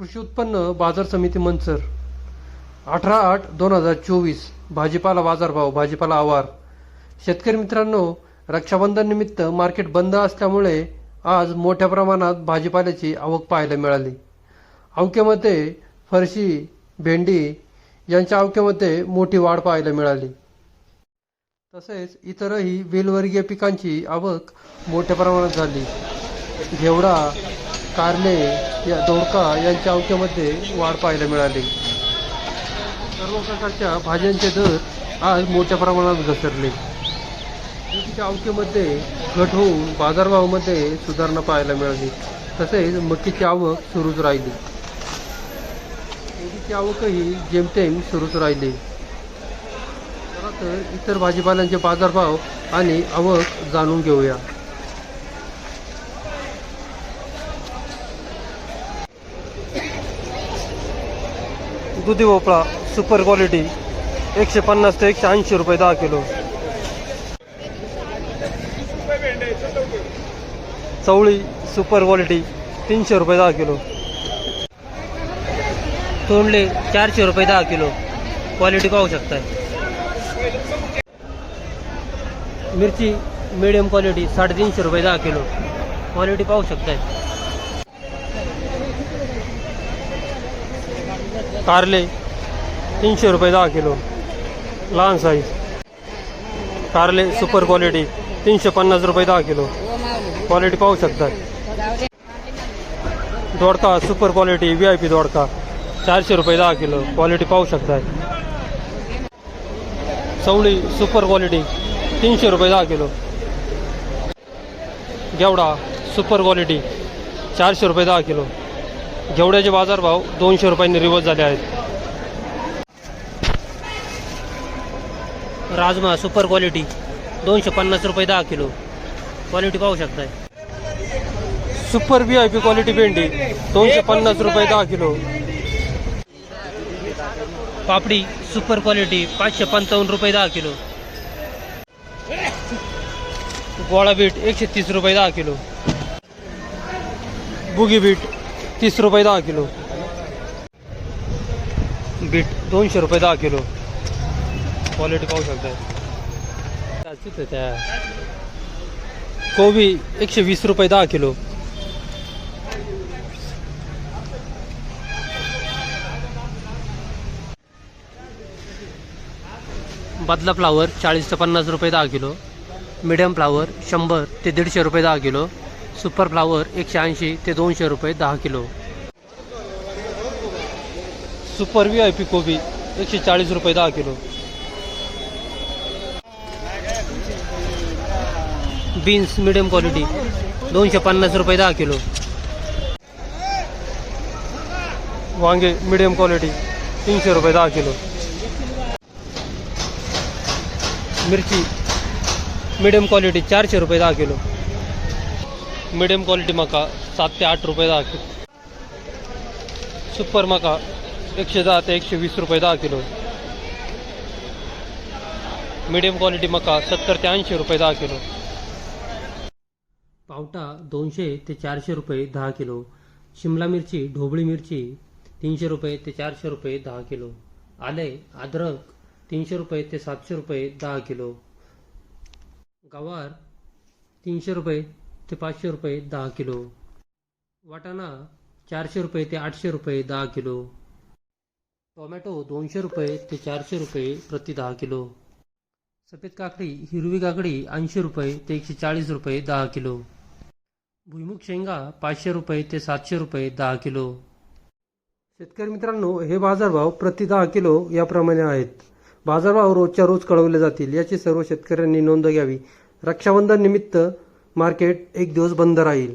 कृषी उत्पन्न बाजार समिती मंचर. अठरा आठ दोन हजार चोवीस भाजीपाला बाजारभाव भाजीपाला आवार. शेतकरी मित्रांनो रक्षाबंधन निमित्त मार्केट बंद असल्यामुळे आज मोठ्या प्रमाणात भाजीपाल्याची आवक पाहायला मिळाली. अवक्यामध्ये फरशी भेंडी यांच्या अवक्यामध्ये मोठी वाढ पाहायला मिळाली. तसेच इतरही वेलवर्गीय पिकांची आवक मोठ्या प्रमाणात झाली. घेवडा कारले या दोडका यांच्या अवक्यामध्ये वाढ पाहायला मिळाली. सर्व प्रकारच्या भाज्यांचे दर आज मोठ्या प्रमाणात घसरले. शेतीच्या अवकेमध्ये घट होऊन बाजारभावामध्ये सुधारणा पाहायला मिळाली. तसेच मकीची आवक सुरूच राहिली. केळीची आवकही जेमतेम सुरूच राहिली. तर इतर भाजीपाल्यांचे बाजारभाव आणि आवक जाणून घेऊया. दुधी भोपळा सुपर क्वालिटी एकशे पन्नास ते एकशे ऐंशी रुपये दहा किलो. चवळी सुपर क्वालिटी तीनशे रुपये दहा किलो. तोंडले चारशे रुपये दहा किलो. क्वालिटी पाहू शकताय. मिरची मिडियम क्वालिटी साडेतीनशे रुपये दहा किलो. क्वालिटी पाहू शकताय. कारले तीनशे रुपये दहा किलो लहान साईज कारले सुपर क्वालिटी तीनशे पन्नास रुपये दहा किलो. क्वालिटी पाहू शकतात. दोडका super quality V I P दोडका चारशे रुपये दहा किलो. क्वालिटी पाहू शकताय चवळी सुपर क्वालिटी तीनशे रुपये दहा किलो. गेवडा सुपर क्वालिटी चारशे रुपये दहा किलो. घेवड्याचे बाजारभाव दोनशे रुपयांनी रिवर्स झाले आहेत. राजमा सुपर क्वालिटी दोनशे पन्नास रुपये दहा किलो. क्वालिटी पाहू शकताय. Super V I P quality भेंडी दोनशे पन्नास रुपये दहा किलो. पापडी सुपर क्वालिटी पाचशे पंचावन्न रुपये दहा किलो. गोळा बीट एकशे तीस रुपये दहा किलो. बुगी बीट तीस रुपये दहा किलो. बीट दोनशे रुपये दहा किलो. क्वालिटी पाहू शकता त्या. कोबी एकशे वीस रुपये दहा किलो. बदला फ्लावर चाळीस ते पन्नास रुपये दहा किलो. मिडियम फ्लावर शंभर ते दीडशे रुपये दहा किलो. सुपर फ्लावर एकशे ऐंशी ते दोनशे रुपये दहा kilo. Super V I P कोबी एकशे चाळीस रुपये दहा किलो. बीन्स मिडियम क्वालिटी दोनशे पन्नास रुपये दहा किलो. वांगे मिडियम क्वालिटी तीनशे रुपये दहा किलो. मिरची मिडियम क्वालिटी चारशे रुपये दहा किलो. मिडियम क्वालिटी मका सात ते आठ रुपये दहा किलो. सुपर मका एकशे दहा ते एकशे वीस रुपये दहा किलो. मिडियम क्वालिटी मका सत्तर ते ऐंशी रुपये दहा किलो. पावटा दोनशे ते चारशे रुपये दहा किलो. शिमला मिरची ढोबळी मिरची तीनशे रुपये ते चारशे रुपये दहा किलो. आले अद्रक तीनशे रुपये ते सातशे रुपये दहा किलो. गवार तीनशे रुपये ते पाचशे रुपये दहा किलो. वाटाणा चारशे रुपये ते आठशे रुपये दहा किलो. टोमॅटो दोनशे रुपये ते चारशे रुपये प्रति दहा किलो. सफेद काकडी हिरवी काकडी ऐंशी रुपये ते एकशे चाळीस रुपये दहा किलो. भुईमुग शेंगा पाचशे रुपये ते सातशे रुपये दहा किलो. शेतकरी मित्रांनो हे बाजारभाव प्रति दहा किलो याप्रमाणे आहेत. बाजारभाव रोजच्या रोज कळवले जातील याची सर्व शेतकऱ्यांनी नोंद घ्यावी. रक्षाबंधन निमित्त मार्केट एक दिवस बंद राहील.